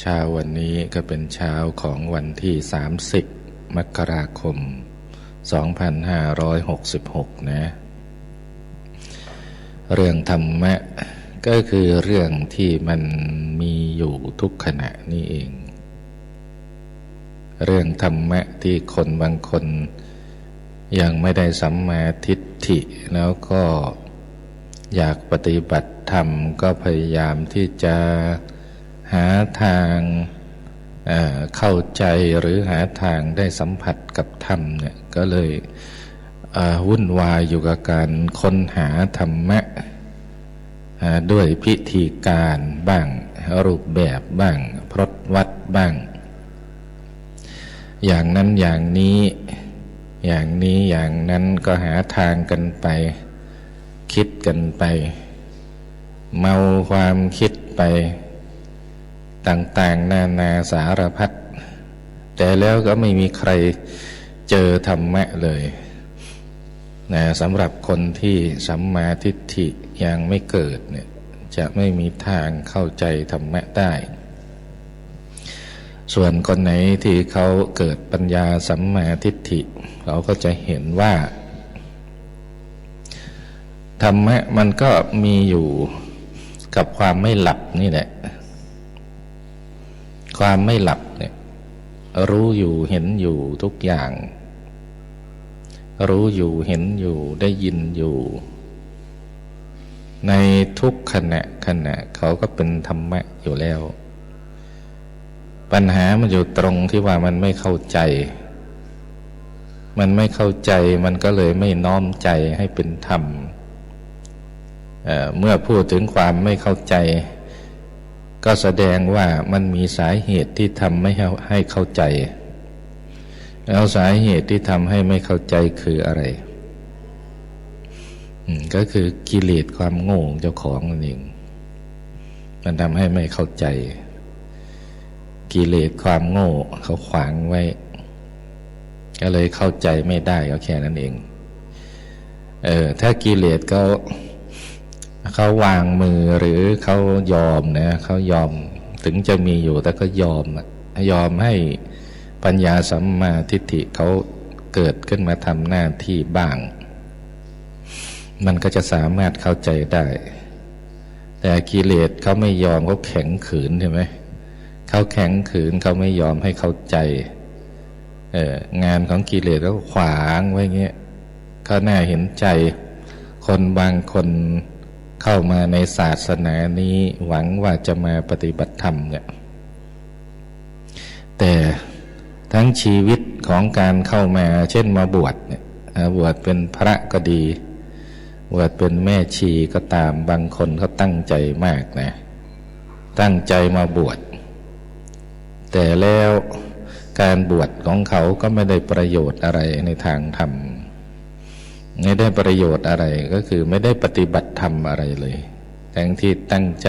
เช้าวันนี้ก็เป็นเช้าของวันที่ 30 มกราคม 2566 นะ เรื่องธรรมะก็คือเรื่องที่มันมีอยู่ทุกขณะนี่เอง เรื่องธรรมะที่คนบางคนยังไม่ได้สัมมาทิฏฐิแล้วก็อยากปฏิบัติธรรมก็พยายามที่จะ หาทางเเข้าใจหรือหาทางได้สัมผัสกับธรรมเนี่ยก็เลยวุ่นวายอยู่กับการค้นหาธรรมะด้วยพิธีการบ้างรูปแบบบ้าง พรตวัดบ้าง อย่างนั้นอย่างนี้อย่างนี้อย่างนั้นก็หาทางกันไป คิดกันไป เมาความคิดไป ต่างๆ นานาสารพัดแต่แล้วก็ไม่มีใครเจอธรรมะเลยนะสำหรับคนที่สัมมาทิฏฐิยังไม่เกิดเนี่ยจะไม่มีทางเข้าใจธรรมะได้ ส่วนคนไหนที่เขาเกิดปัญญาสัมมาทิฏฐิเขาก็จะเห็นว่า ธรรมะมันก็มีอยู่กับความไม่หลับนี่แหละ ความไม่หลับเนี่ยรู้อยู่เห็นอยู่ทุกอย่าง รู้อยู่เห็นอยู่ได้ยินอยู่ ในทุกขณะขณะเขาก็เป็นธรรมะอยู่แล้ว ปัญหามันอยู่ตรงที่ว่ามันไม่เข้าใจ มันไม่เข้าใจมันก็เลยไม่น้อมใจให้เป็นธรรมเเมื่อพูดถึงความไม่เข้าใจ ก็แสดงว่ามันมีสาเหตุที่ทำไม่ให้เข้าใจ แล้วสาเหตุที่ทำให้ไม่เข้าใจคืออะไร ก็คือกิเลสความโง่เจ้าของนั่นเอง มันทำให้ไม่เข้าใจ กิเลสความโง่เขาขวางไว้ ก็เลยเข้าใจไม่ได้ก็แค่นั้นเอง เออถ้ากิเลสเขา เขาวางมือหรือเขายอมนะเขายอมถึงจะมีอยู่แต่ก็ยอมยอมให้ปัญญาสัมมาทิฏฐิเขาเกิดขึ้นมาทำหน้าที่บ้าง มันก็จะสามารถเข้าใจได้ แต่กิเลสเขาไม่ยอมเขาแข็งขืนใช่ไหมเขาแข็งขืนเขาไม่ยอมให้เข้าใจเอองานของกิเลสก็ขวางไว้เงี้ยเขาน่าเห็นใจ คนบางคน เข้ามาในศาสนานี้หวังว่าจะมาปฏิบัติธรรมเนี่ยแต่ทั้งชีวิตของการเข้ามาเช่นมาบวชเนี่ยบวชเป็นพระก็ดีบวชเป็นแม่ชีก็ตามบางคนเขาตั้งใจมากนะตั้งใจมาบวชแต่แล้วการบวชของเขาก็ไม่ได้ประโยชน์อะไรในทางธรรม ไม่ได้ประโยชน์อะไรก็คือไม่ได้ปฏิบัติธรรมอะไรเลยทั้งที่ตั้งใจ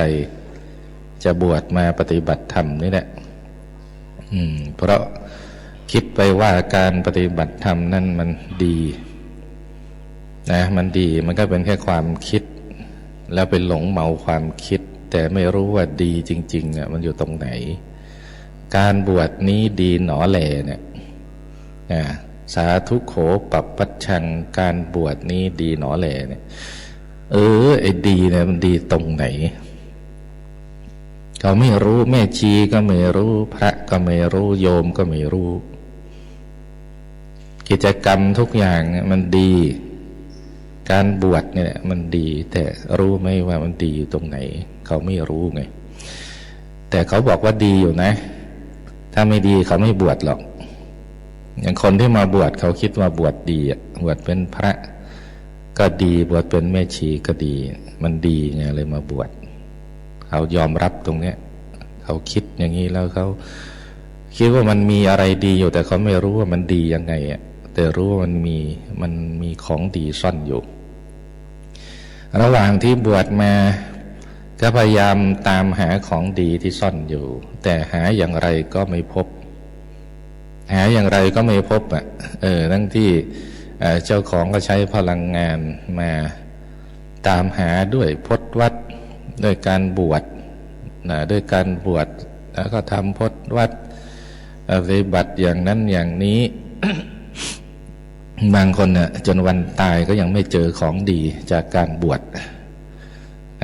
จะบวชมาปฏิบัติธรรมนี่แหละอืม เพราะคิดไปว่าการปฏิบัติธรรมนั่นมันดี นะ มันดีมันก็เป็นแค่ความคิด แล้วเป็นหลงเมาความคิด แต่ไม่รู้ว่าดีจริงๆอะมันอยู่ตรงไหน การบวชนี้ดีหนอแหลเนี่ย สาธุโขปรับปัชชังการบวชนี้ดีหนอแหลเนี่ยเออไอ้ดีเนี่ยมันดีตรงไหนเขาไม่รู้แม่ชีก็ไม่รู้ พระก็ไม่รู้โยมก็ไม่รู้ กิจกรรมทุกอย่างมันดี การบวชเนี่ยมันดี แต่รู้ไหมว่ามันดีอยู่ตรงไหน เขาไม่รู้ไง แต่เขาบอกว่าดีอยู่นะ ถ้าไม่ดีเขาไม่บวชหรอก อย่างคนที่มาบวชเขาคิดว่าบวชดีบวชเป็นพระก็ดีบวชเป็นแม่ชีก็ดี มันดีไงเลยมาบวชเขายอมรับตรงเนี้ยเขาคิดอย่างนี้แล้วเขาคิดว่ามันมีอะไรดีอยู่ แต่เขาไม่รู้ว่ามันดียังไงอะแต่รู้ว่ามันมีมันมีของดีซ่อนอยู่ ระหว่างที่บวชมาก็พยายามตามหาของดีที่ซ่อนอยู่ แต่หาอย่างไรก็ไม่พบ หาอย่างไรก็ไม่พบอะเออทั้งที่เจ้าของก็ใช้พลังงานมาตามหาด้วยพจวัดด้วยการบวชนะด้วยการบวชแล้วก็ทำพจนวัดปฏิบัติอย่างนั้นอย่างนี้ บางคนเนี่ยจนวันตายก็ยังไม่เจอของดีจากการบวช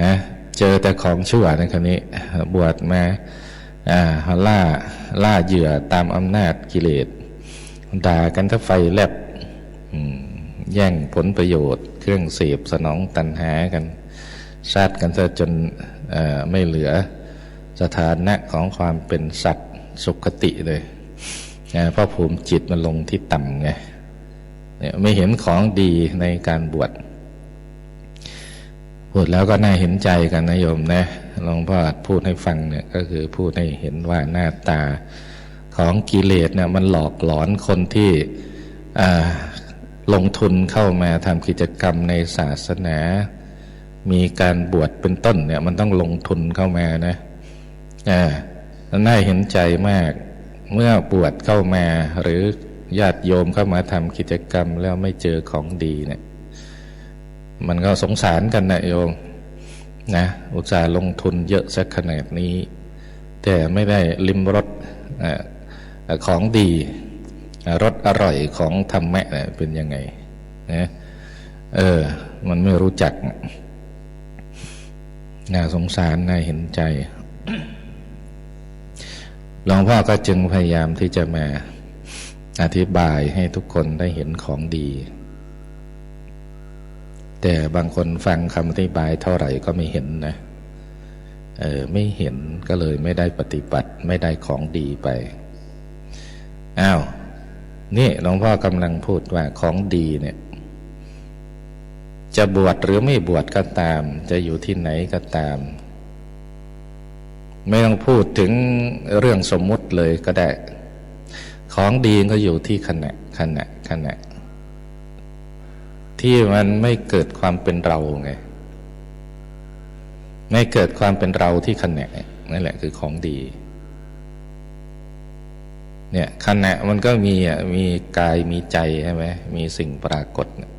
นะเจอแต่ของชั่วในครนี้ บวชมาอ่าล่าล่าเหยื่อตามอำนาจกิเลสด่ากันถ้าไฟแลบแย่งผลประโยชน์ เครื่องเสพสนองตัณหากันชาติกันซะจนไม่เหลือสถานะของความเป็นสัตว์สุขติเลยเพราะภูมิจิตมันลงที่ต่ำไงเนี่ยไม่เห็นของดีในการบวชพูดแล้วก็น่าเห็นใจกันนะโยมนะ หลวงพ่อพูดให้ฟังเนี่ยก็คือพูดให้เห็นว่าหน้าตาของกิเลสเนี่ยมันหลอกหลอนคนที่ลงทุนเข้ามาทำกิจกรรมในศาสนา มีการบวชเป็นต้นเนี่ยมันต้องลงทุนเข้ามานะอ่าน่าเห็นใจมาก เมื่อบวชเข้ามาหรือญาติโยมเข้ามาทำกิจกรรมแล้วไม่เจอของดีเนี่ย มันก็สงสารกันนะโยม นะอุตส่าห์ลงทุนเยอะสักขนาดนี้ แต่ไม่ได้ลิมรสของดีรสอร่อยของธรรมะเนี่ยเป็นยังไงนะเออ มันไม่รู้จักน่าสงสารน่าเห็นใจหลวงพ่อก็จึงพยายามที่จะมาอธิบายให้ทุกคนได้เห็นของดี แต่บางคนฟังคำอธิบายเท่าไหร่ก็ไม่เห็นนะเออไม่เห็นก็เลยไม่ได้ปฏิบัติไม่ได้ของดีไปอ้าวนี่หลวงพ่อกำลังพูดว่าของดีเนี่ย จะบวชหรือไม่บวชก็ตาม จะอยู่ที่ไหนก็ตาม ไม่ต้องพูดถึงเรื่องสมมุติเลยก็ได้ ของดีก็อยู่ที่ขณะขณะขณะ ที่มันไม่เกิดความเป็นเราไง ไม่เกิดความเป็นเราที่ขณะนั่นแหละคือของดี เนี่ยขณะมันก็มีอะมีกายมีใจใช่ไหมมีสิ่งปรากฏเนี่ย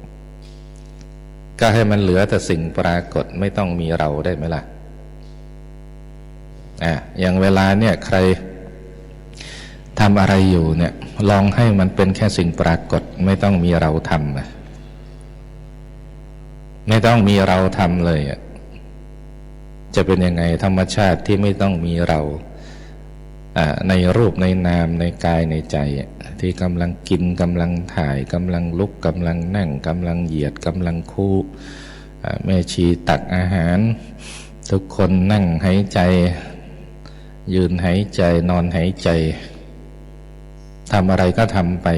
ก็ให้มันเหลือแต่สิ่งปรากฏไม่ต้องมีเราได้ไหมล่ะอะอย่างเวลาเนี่ยใครทำอะไรอยู่เนี่ย ลองให้มันเป็นแค่สิ่งปรากฏไม่ต้องมีเราทำนะ ไม่ต้องมีเราทำเลยอะจะเป็นยังไงธรรมชาติที่ไม่ต้องมีเราในรูปในนามในกายในใจ ที่กำลังกินกำลังถ่ายกำลังลุกกำลังนั่งกำลังเหยียดกำลังคู่แม่ชีตักอาหาร ทุกคนนั่งหายใจ ยืนหายใจนอนหายใจทำอะไรก็ทำไป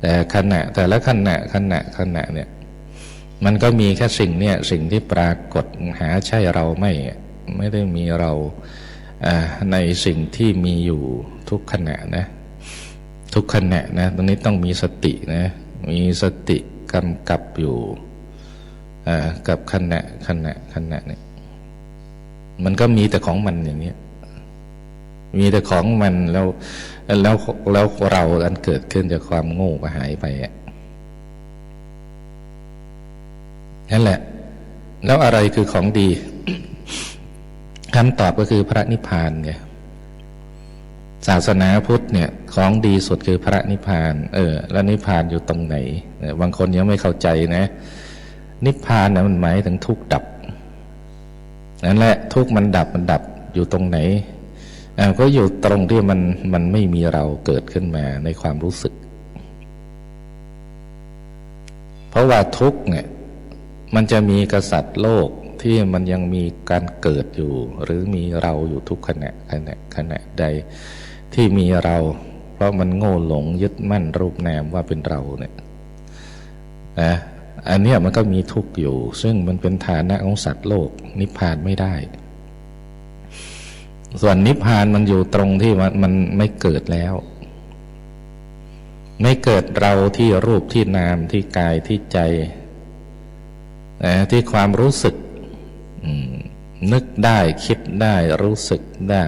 แต่ขณะแต่ละขณะขณะขณะเนี่ย มันก็มีแค่สิ่งเนี่ยสิ่งที่ปรากฏหาใช่เราไม่ไม่ได้มีเราในสิ่งที่มีอยู่ทุกขณะนะทุกขณะนะตรงนี้ต้องมีสตินะมีสติกำกับอยู่กับขณะขณะขณะเนี่ยมันก็มีแต่ของมันอย่างนี้มีแต่ของมันแล้วแล้วแล้วเราอันเกิดขึ้นจากความโง่ก็หายไปอะ นั่นแหละ แล้วอะไรคือของดีคำตอบก็คือพระนิพพานไงศาสนาพุทธเนี่ย ของดีสุดคือพระนิพพาน เออ แล้วนิพพานอยู่ตรงไหนบางคนยังไม่เข้าใจนะ นิพพานนะมันหมายถึงทุกข์ดับนั่นแหละทุกข์มันดับมันดับอยู่ตรงไหนก็อยู่ตรงที่มันมันไม่มีเราเกิดขึ้นมาในความรู้สึก เพราะว่าทุกข์เนี่ย มันจะมีกษัตริย์โลกที่มันยังมีการเกิดอยู่ หรือมีเราอยู่ทุกขณะขณะขณะใดที่มีเรา เพราะมันโง่หลงยึดมั่นรูปนามว่าเป็นเราเนี่ยนะอันนี้มันก็มีทุกข์อยู่ ซึ่งมันเป็นฐานะของสัตว์โลก นิพพานไม่ได้ ส่วนนิพพานมันอยู่ตรงที่มันมันไม่เกิดแล้ว ไม่เกิดเราที่รูปที่นามที่กายที่ใจ นะที่ความรู้สึกนึกได้คิดได้รู้สึกได้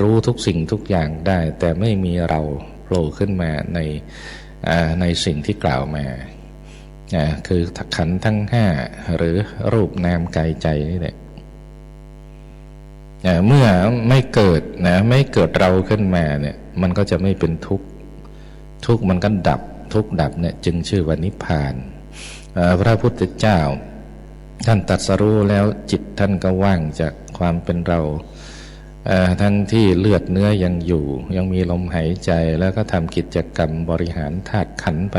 รู้ทุกสิ่งทุกอย่างได้ แต่ไม่มีเราโผล่ขึ้นมาในในสิ่งที่กล่าวมาคือขันทั้งห้าหรือรูปนามกายใจนี่แหละเมื่อไม่เกิดนะไม่เกิดเราขึ้นมาเนี่ยมันก็จะไม่เป็นทุกข์ทุกข์มันก็ดับทุกข์ดับเนี่ยจึงชื่อว่านิพพานอ่า พระพุทธเจ้า ท่านตัดสรู้แล้วจิตท่านก็ว่างจากความเป็นเราเอ่อทั้งที่เลือดเนื้อยังอยู่ ยังมีลมหายใจแล้วก็ทำกิจกรรมบริหารธาตุขันไป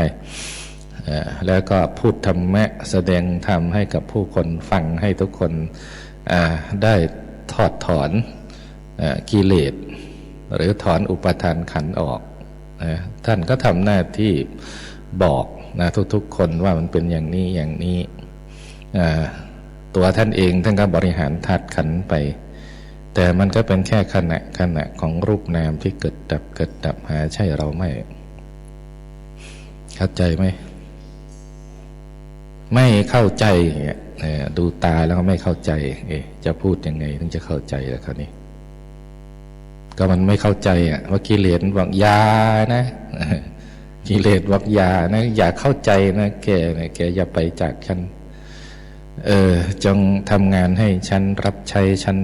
แล้วก็พูดธรรมะแสดงธรรมให้กับผู้คนฟังให้ทุกคนได้ถอดถอนอกิเลสหรือถอนอุปทานขันออก ท่านก็ทำหน้าที่บอก นะทุกๆ คนว่ามันเป็นอย่างนี้อย่างนี้ตัวท่านเองท่านก็บริหารธาตุขันไป แต่มันก็เป็นแค่ขณะขณะของรูปนามที่เกิดดับเกิดดับหาใช่เราไม่เข้าใจไหมไม่เข้าใจเนี่ยดูตาแล้วก็ไม่เข้าใจ เอ๊จะพูดยังไงถึงจะเข้าใจล้วคราวนี้ ก็มันไม่เข้าใจอะว่ากิเลสบอกยานะ กิเลสบอกอยานะอย่าเข้าใจนะแกนะแกอย่าไปจากฉัน เออ จงทำงานให้ฉันรับใช้ฉัน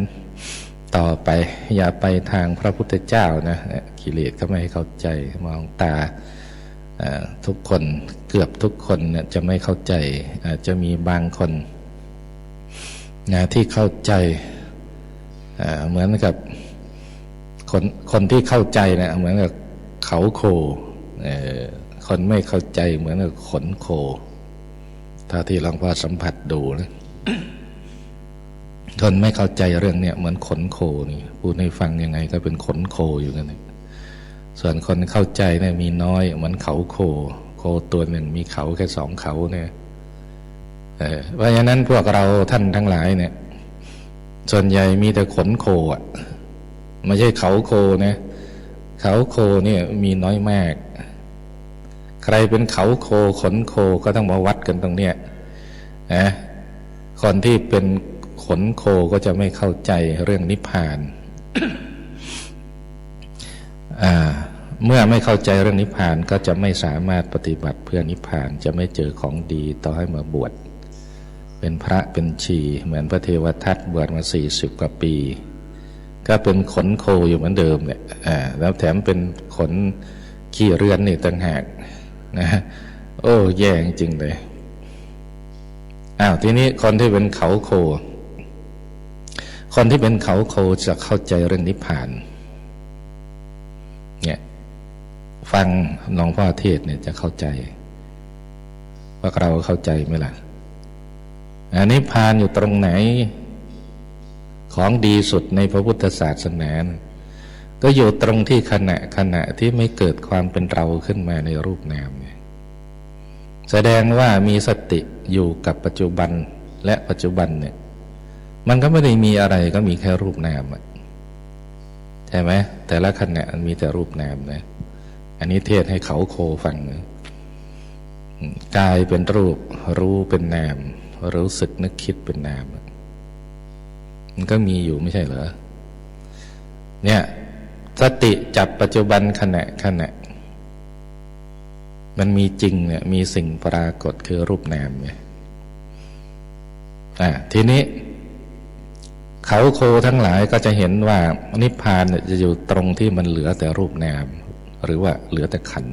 ต่อไป อย่าไปทางพระพุทธเจ้านะกิเลสก็ไม่เข้าใจมองตาทุกคนเกือบทุกคนเนี่ยจะไม่เข้าใจอาจจะมีบางคนนะที่เข้าใจเหมือนกับคนคนที่เข้าใจเนะเหมือนกับเขาโค คนไม่เข้าใจเหมือนกับขนโค ถ้าที่หลวงพ่อสัมผัสดูนะคนไม่เข้าใจเรื่องเนี้ยเหมือนขนโคนี่พูดให้ฟังยังไง ก็เป็นขนโคอยู่กันนี่ส่วนคนเข้าใจเนี่ยมีน้อยเหมือนเขาโค โคตัวหนึ่งมีเขาแค่สองเขาเนี่ยเออเพราะฉะนั้นพวกเราท่านทั้งหลายเนี่ย ส่วนใหญ่มีแต่ขนโคอะไม่ใช่เขาโคนะเขาโคเนี่ยมีน้อยมาก ใครเป็นเขาโคขนโคก็ต้องมาวัดกันตรงเนี้ยนะคนที่เป็นขนโคก็จะไม่เข้าใจเรื่องนิพพานเมื่อไม่เข้าใจเรื่องนิพพานก็จะไม่สามารถปฏิบัติเพื่อนิพพานจะไม่เจอของดีต่อให้มาบวชเป็นพระเป็นชีเหมือนพระเทวทัตบวชมาสี่สิบกว่าปี ก็เป็นขนโคอยู่เหมือนเดิมเนี่ยแล้วแถมเป็นขนขี้เรือนนี่ต่างหาก นะโอ้แย่จริงเลยอ้าวทีนี้คนที่เป็นเขาโค คนที่เป็นเขาโคจะเข้าใจเรื่องนิพพาน เนี่ยฟังหลวงพ่อเทศน์เนี่ยจะเข้าใจ ว่าเราเข้าใจไหมล่ะอันนิพพานอยู่ตรงไหน ของดีสุดในพระพุทธศาสนานะ ก็อยู่ตรงที่ขณะขณะที่ไม่เกิดความเป็นเราขึ้นมาในรูปนามเนี่ยแสดงว่ามีสติอยู่กับปัจจุบันและปัจจุบันเนี่ย มันก็ไม่ได้มีอะไรก็มีแค่รูปนามใช่ไหมแต่ละขณะมีแต่รูปนามนะอันนี้เทศให้เขาโคฟังนะกายเป็นรูป รู้เป็นนาม รู้สึกนึกคิดเป็นนาม มันก็มีอยู่ไม่ใช่เหรอเนี่ย สติจับปัจจุบันขณะขณะ มันมีจริงเนี่ยมีสิ่งปรากฏคือรูปนามไงอ่าทีนี้ เขาโคทั้งหลายก็จะเห็นว่านิพพานเนี่ยจะอยู่ตรงที่มันเหลือแต่รูปนาม หรือว่าเหลือแต่ขัน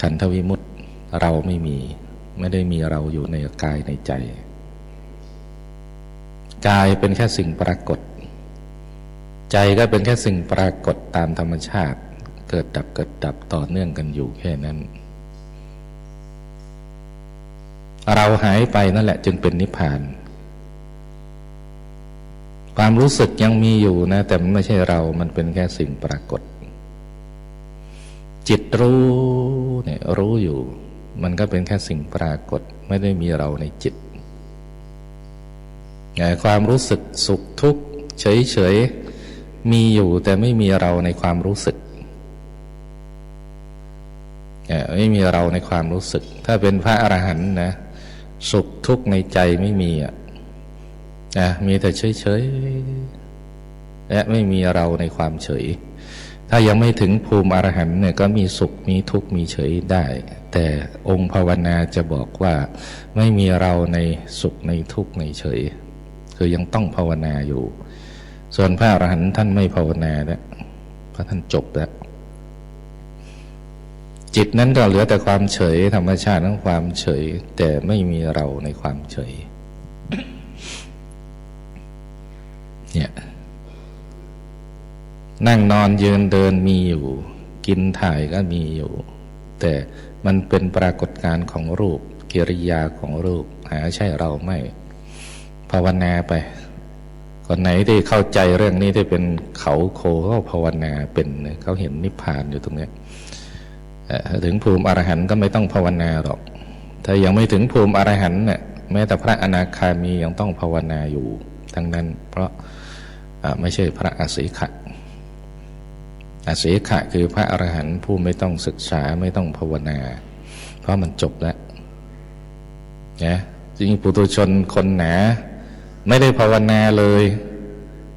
ขันธวิมุตติเราไม่มี ไม่ได้มีเราอยู่ในกายในใจ กายเป็นแค่สิ่งปรากฏ ใจก็เป็นแค่สิ่งปรากฏตามธรรมชาติ เกิดดับเกิดดับต่อเนื่องกันอยู่แค่นั้น เราหายไปนั่นแหละจึงเป็นนิพพาน ความรู้สึกยังมีอยู่นะ แต่มันไม่ใช่เรา มันเป็นแค่สิ่งปรากฏ จิตรู้เนี่ยรู้อยู่ มันก็เป็นแค่สิ่งปรากฏ ไม่ได้มีเราในจิตแต่ความรู้สึกสุขทุกข์เฉยเฉย มีอยู่แต่ไม่มีเราในความรู้สึกไม่มีเราในความรู้สึก ถ้าเป็นพระอรหันต์นะ สุขทุกข์ในใจไม่มีอะนะมีแต่เฉยเฉยๆและไม่มีเราในความเฉย ถ้ายังไม่ถึงภูมิอรหันต์เนี่ยก็มีสุขมีทุกข์มีเฉยได้ แต่องค์ภาวนาจะบอกว่า ไม่มีเราในสุขในทุกข์ในเฉย คือยังต้องภาวนาอยู่ ส่วนพระอรหันต์ท่านไม่ภาวนาแล้วเพราะท่านจบแล้ว จิตนั้นก็เหลือแต่ความเฉย ธรรมชาติของความเฉย แต่ไม่มีเราในความเฉย เนี่ยนั่งนอนยืนเดินมีอยู่ กินถ่ายก็มีอยู่ แต่มันเป็นปรากฏการณ์ของรูป กิริยาของรูป หาใช่เราไม่ ภาวนาไป คนไหนที่เข้าใจเรื่องนี้ที่เป็นเขาโคเขาภาวนาเป็นเขาเห็นนิพพานอยู่ตรงนี้ถึงภูมิอรหันต์ก็ไม่ต้องภาวนาหรอกถ้ายังไม่ถึงภูมิอรหันต์เนี่ยแม้แต่พระอนาคามียังต้องภาวนาอยู่ทั้งนั้น เพราะไม่ใช่พระอสีขะอสีขะคือพระอรหันต์ผู้ไม่ต้องศึกษาไม่ต้องภาวนา เพราะมันจบแล้วนะจริงปุถุชนคนหนา ไม่ได้ภาวนาเลย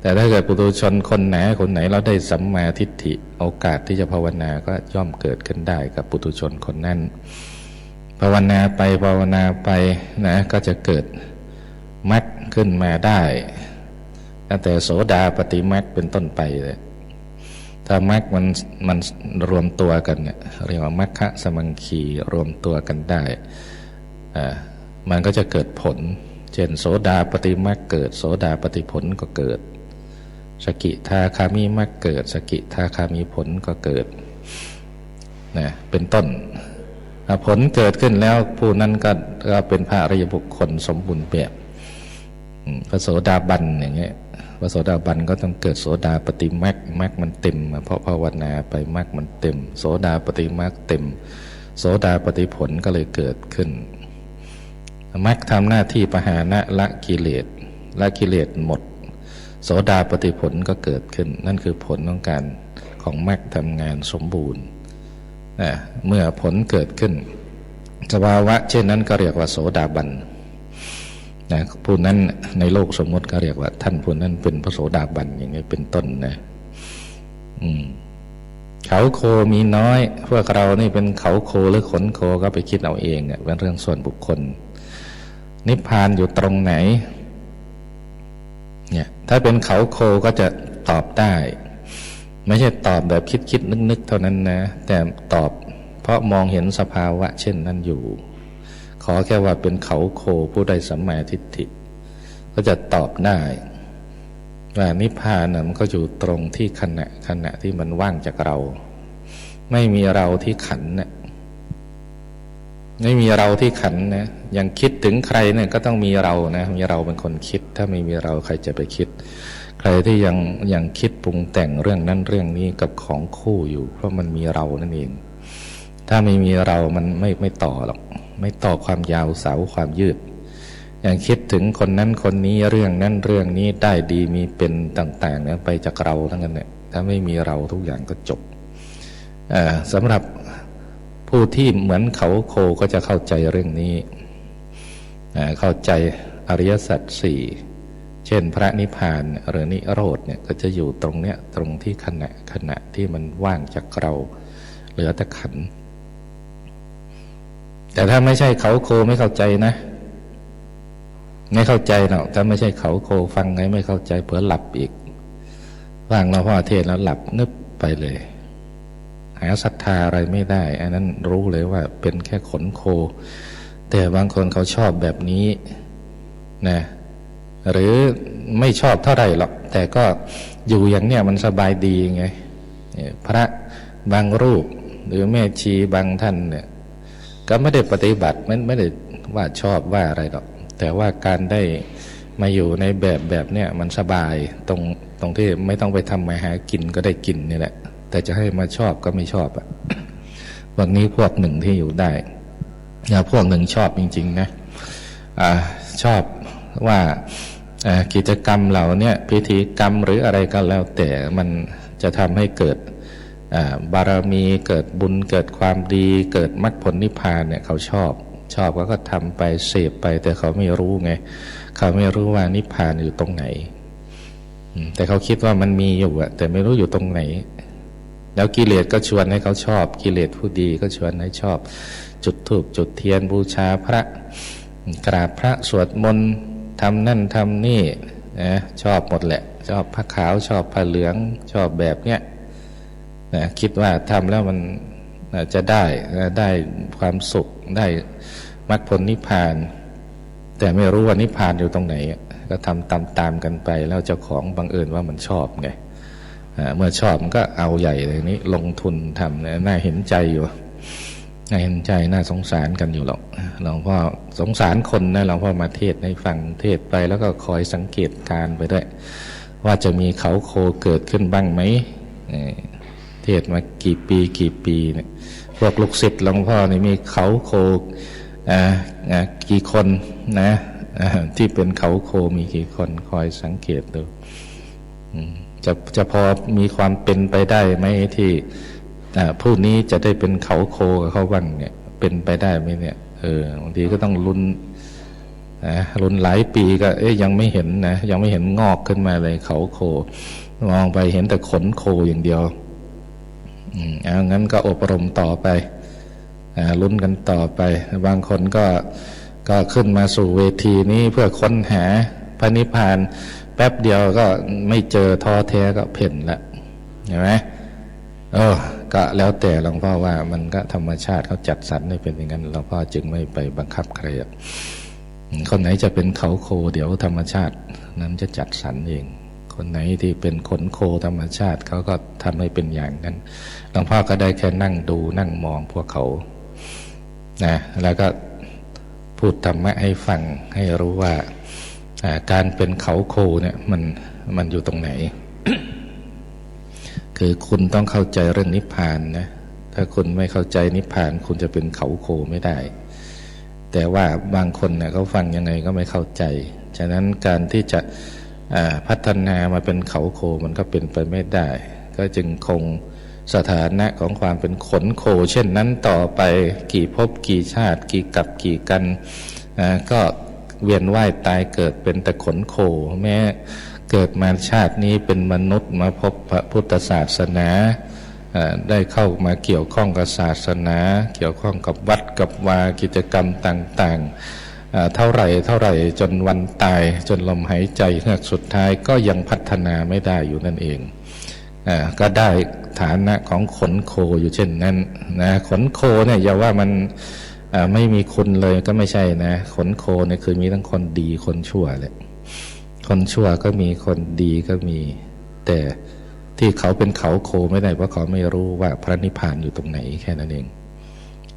แต่ถ้าเกิดปุถุชนคนไหนคนไหนเราได้สัมมาทิฏฐิโอกาสที่จะภาวนาก็ย่อมเกิดขึ้นได้กับปุถุชนคนนั้น ภาวนาไปภาวนาไปนะก็จะเกิดมรรคขึ้นมาได้ตั้งแต่โสดาปฏิมรรคเป็นต้นไปเลยถ้ามรรคมันมันรวมตัวกันเนี่ยเรียกว่ามรรคสมังคีรวมตัวกันได้อ่ามันก็จะเกิดผล เช่นโสดาปฏิมรรคเกิด โสดาปฏิผลก็เกิด สกิทาคามีมรรคเกิด สกิทาคามีผลก็เกิดนะเป็นต้นผลเกิดขึ้นแล้วผู้นั้นก็ก็เป็นพระอริยบุคคลสมบูรณ์แบบพระโสดาบันอย่างเงี้ยพระโสดาบันก็ต้องเกิดโสดาปฏิมรรคมรรคมันเต็ม เพราะภาวนาไปมรรคมันเต็ม โสดาปฏิมรรคเต็ม โสดาปฏิผลก็เลยเกิดขึ้น มรรคทำหน้าที่ประหานะละกิเลสละกิเลสหมด โสดาปฏิผลก็เกิดขึ้น นั่นคือผลของการของมรรคทำงานสมบูรณ์นะเมื่อผลเกิดขึ้น สภาวะเช่นนั้นก็เรียกว่าโสดาบันนะผู้นั้นในโลกสมมติก็เรียกว่า ท่านผู้นั้นเป็นพระโสดาบันอย่างนี้เป็นต้นนะอืมเขาโคมีน้อยพวกเรานี่เป็นเขาโคหรือขนโคก็ไปคิดเอาเองเป็นเรื่องส่วนบุคคล นิพพานอยู่ตรงไหน เนี่ย ถ้าเป็นเขาโคก็จะตอบได้ ไม่ใช่ตอบแบบคิดคิดนึกนึกเท่านั้นนะ แต่ตอบเพราะมองเห็นสภาวะ เช่นนั้นอยู่ ขอแค่ว่าเป็นเขาโคผู้ได้สัมมาทิฏฐิ ก็จะตอบได้ว่านิพพานน่ะมันก็อยู่ตรงที่ขณะขณะที่มันว่างจากเรา ไม่มีเราที่ขันนะ ไม่มีเราที่ขันนะยังคิดถึงใครเนี่ยก็ต้องมีเรานะมีเราเป็นคนคิด ถ้าไม่มีเราใครจะไปคิด ใครที่ยังยังคิดปรุงแต่งเรื่องนั้นเรื่องนี้กับของคู่อยู่ เพราะมันมีเรานั่นเอง ถ้าไม่มีเรามันไม่ไม่ต่อหรอกไม่ต่อความยาวเสาวความยืดย่างคิดถึงคนนั้นคนนี้เรื่องนั้นเรื่องนี้ได้ดีมีเป็นต่างๆเนี่ยไปจากเราทั้งนั้นเนี่ยถ้าไม่มีเราทุกอย่างก็จบสำหรับ ผู้ที่เหมือนเขาโคก็จะเข้าใจเรื่องนี้ เข้าใจอริยสัจสี่เช่นพระนิพพานหรือนิโรธเนี่ยก็จะอยู่ตรงเนี้ยตรงที่ขณะขณะที่มันว่างจากเราเหลือแต่ขัน แต่ถ้าไม่ใช่เขาโคไม่เข้าใจนะ ไม่เข้าใจหรอกถ้าไม่ใช่เขาโคฟังไงไม่เข้าใจเผื่อหลับอีกฟังเราพ่อเทศแล้วหลับนึบไปเลย หาศรัทธาอะไรไม่ได้ อันนั้นรู้เลยว่าเป็นแค่ขนโค แต่บางคนเขาชอบแบบนี้นะหรือไม่ชอบเท่าไหร่หรอกแต่ก็อยู่อย่างเนี้ยมันสบายดีไงพระบางรูปหรือแม่ชีบางท่านเนี่ยก็ไม่ได้ปฏิบัติไม่ไม่ได้ว่าชอบว่าอะไรหรอก แต่ว่าการได้มาอยู่ในแบบแบบเนี้ยมันสบายตรงตรงที่ไม่ต้องไปทำมาหากินก็ได้กินนี่แหละ แต่จะให้มาชอบก็ไม่ชอบอะพวกนี้พวกหนึ่งที่อยู่ได้ยาพวกหนึ่งชอบจริง ๆ นะอาชอบว่ากิจกรรมเหล่านี้พิธีกรรมหรืออะไรก็แล้ว แต่มันจะทำให้เกิดบารมีเกิดบุญเกิดความดีเกิดมรรคผลนิพพานเนี่ยเขาชอบ ชอบก็ก็ทำไปเสพไป แต่เขาไม่รู้ไง เขาไม่รู้ว่านิพพานอยู่ตรงไหน แต่เขาคิดว่ามันมีอยู่อะแต่ไม่รู้อยู่ตรงไหน แล้วกิเลสก็ชวนให้เขาชอบ กิเลสผู้ดีก็ชวนให้ชอบ จุดธูปจุดเทียนบูชาพระกราบพระสวดมนต์ทำนั่นทำนี่นะชอบหมดแหละ ชอบผ้าขาวชอบผ้าเหลืองชอบแบบเนี้ยนะคิดว่าทำแล้วมันจะได้ได้ความสุขได้มรรคผลนิพพาน แต่ไม่รู้ว่านิพพานอยู่ตรงไหน ก็ทำตามตามๆกันไป แล้วเจ้าของบังเอิญว่ามันชอบไง เมื่อชอบมันก็เอาใหญ่เลยนี้ ลงทุนทำนะน่าเห็นใจอยู่น่าเห็นใจน่าสงสารกันอยู่หรอกหลวงพ่อสงสารคนนะหลวงพ่อมาเทศให้ฟังเทศไปแล้วก็คอยสังเกตการไปด้วย ว่าจะมีเขาโคเกิดขึ้นบ้างไหมเทศมากี่ปีกี่ปีเนี่ยพวกลูกศิษย์หลวงพ่อนี่มีเขาโคอ่าอ่ากี่คนนะที่เป็นเขาโคมีกี่คนคอยสังเกตดู อืม จะจะพอมีความเป็นไปได้ไหมที่ผู้นี้จะได้เป็นเขาโคกับเขาบ้างเนี่ยเป็นไปได้ไหมเนี่ยเออบางทีก็ต้องลุ้นนะรุ่นหลายปีก็เอ๊ยยังไม่เห็นนะยังไม่เห็นงอกขึ้นมาเลยเขาโค มองไปเห็นแต่ขนโคอย่างเดียวอืมเอางั้นก็อบรมต่อไปอ่าลุ้นกันต่อไป บางคนก็ก็ขึ้นมาสู่เวทีนี้เพื่อค้นหาพระนิพพาน ป๊บเดียวก็ไม่เจอท้อแท้ก็เพ่นละเห็นไหมเออก็แล้วแต่หลวงพ่อว่ามันก็ธรรมชาติเขาจัดสรรให้เป็นอย่างนั้นหลวงพ่อจึงไม่ไปบังคับใครคนไหนจะเป็นเขาโคเดี๋ยวธรรมชาติ นั้นจะจัดสรรเอง คนไหนที่เป็นขนโคธรรมชาติเขาก็ทำให้เป็นอย่างนั้นหลวงพ่อก็ได้แค่นั่งดูนั่งมองพวกเขานะแล้วก็พูดธรรมะให้ฟังให้รู้ว่า การเป็นเขาโคเนี่ยมันมันอยู่ตรงไหน คือคุณต้องเข้าใจเรื่องนิพพานนะถ้าคุณไม่เข้าใจนิพพาน คุณจะเป็นเขาโคไม่ได้ แต่ว่าบางคนเนี่ยเขาฟังยังไงก็ไม่เข้าใจ ฉะนั้นการที่จะพัฒนามาเป็นเขาโคมันก็เป็นไปไม่ได้ ก็จึงคงสถานะของความเป็นขนโค เช่นนั้นต่อไปกี่ภพกี่ชาติ กี่กับกี่กันก็ เวียนว่ายตายเกิดเป็นแต่ขนโคแม้เกิดมาชาตินี้เป็นมนุษย์มาพบพระพุทธศาสนาได้เข้ามาเกี่ยวข้องกับศาสนา เกี่ยวข้องกับวัดกับวากิจกรรมต่าง ๆ เท่าไหร่เท่าไหร่จนวันตายจนลมหายใจเฮือกสุดท้ายก็ยังพัฒนาไม่ได้อยู่นั่นเองอก็ได้ฐานะของขนโคอยู่เช่นนั้นนะขนโคเนี่ยอย่าว่ามัน ไม่มีคุณเลยก็ไม่ใช่นะขนโคเนี่ยคือมีทั้งคนดีคนชั่วแหละคนชั่วก็มีคนดีก็มี แต่ที่เขาเป็นเขาโคไม่ได้เพราะเขาไม่รู้ว่าพระนิพพานอยู่ตรงไหนแค่นั้นเอง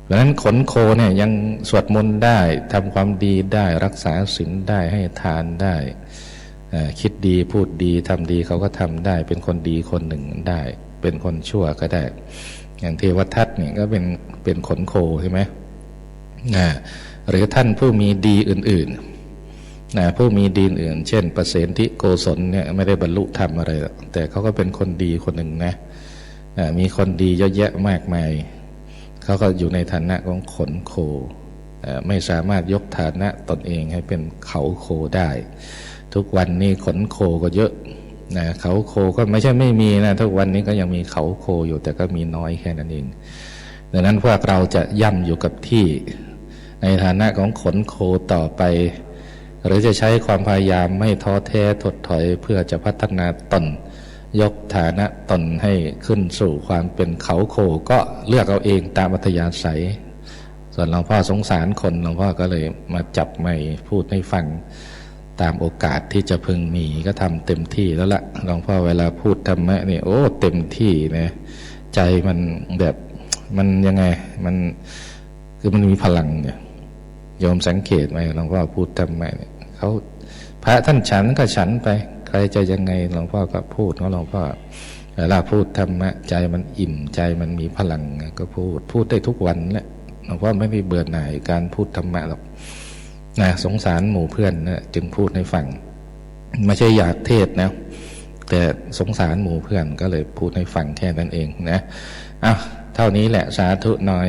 เพราะนั้นขนโคเนี่ยยังสวดมนต์ได้ทำความดีได้รักษาศีลได้ให้ทานได้คิดดีพูดดีทำดีเขาก็ทำได้ เป็นคนดีคนหนึ่งได้ เป็นคนชั่วก็ได้ อย่างเทวทัตเนี่ยก็เป็นเป็นขนโคใช่ไหม อ่าหรือท่านผู้มีดีอื่นๆนะผู้มีดีอื่น เช่น ประเสนทิโกศลเนี่ยไม่ได้บรรลุธรรมอะไร แต่เขาก็เป็นคนดีคนหนึ่งนะอ่ามีคนดีเยอะแยะมากมายเขาก็อยู่ในฐานะของขนโคไม่สามารถยกฐานะตนเองให้เป็นเขาโคได้ ทุกวันนี้ขนโคก็เยอะนะเขาโคก็ไม่ใช่ไม่มีนะทุกวันนี้ก็ยังมีเขาโคอยู่แต่ก็มีน้อยแค่นั้นเองดังนั้นพวกเราจะย่ำอยู่กับที่ ในฐานะของขนโคต่อไป หรือจะใช้ความพยายามไม่ท้อแท้ถดถอยเพื่อจะพัฒนาตน ยกฐานะตนให้ขึ้นสู่ความเป็นเขาโคก็เลือกเอาเองตามอัธยาศัย ส่วนหลวงพ่อสงสารคนหลวงพ่อก็เลยมาจับไม้พูดให้ฟังตามโอกาสที่จะพึงมีก็ทำเต็มที่แล้วละหลวงพ่อเวลาพูดธรรมะนี่โอ้เต็มที่นะใจมันแบบมันยังไงมันคือมันมีพลังเนี่ย โยมสังเกตไหมหลวงพ่อพูดทำไมเนี่ยเขาพระท่านฉันก็ฉันไป ใครจะยังไงหลวงพ่อก็พูดเพราะหลวงพ่อเวลาพูดธรรมะใจมันอิ่มใจมันมีพลังก็พูดพูดได้ทุกวันแหละหลวงพ่อไม่ได้เบื่อหน่ายการพูดธรรมะหรอกนะสงสารหมู่เพื่อนนะจึงพูดให้ฟังไม่ใช่อยากเทศนะ แต่สงสารหมู่เพื่อนก็เลยพูดให้ฟังแค่นั้นเองนะอ้าวเท่านี้แหละสาธุหน่อย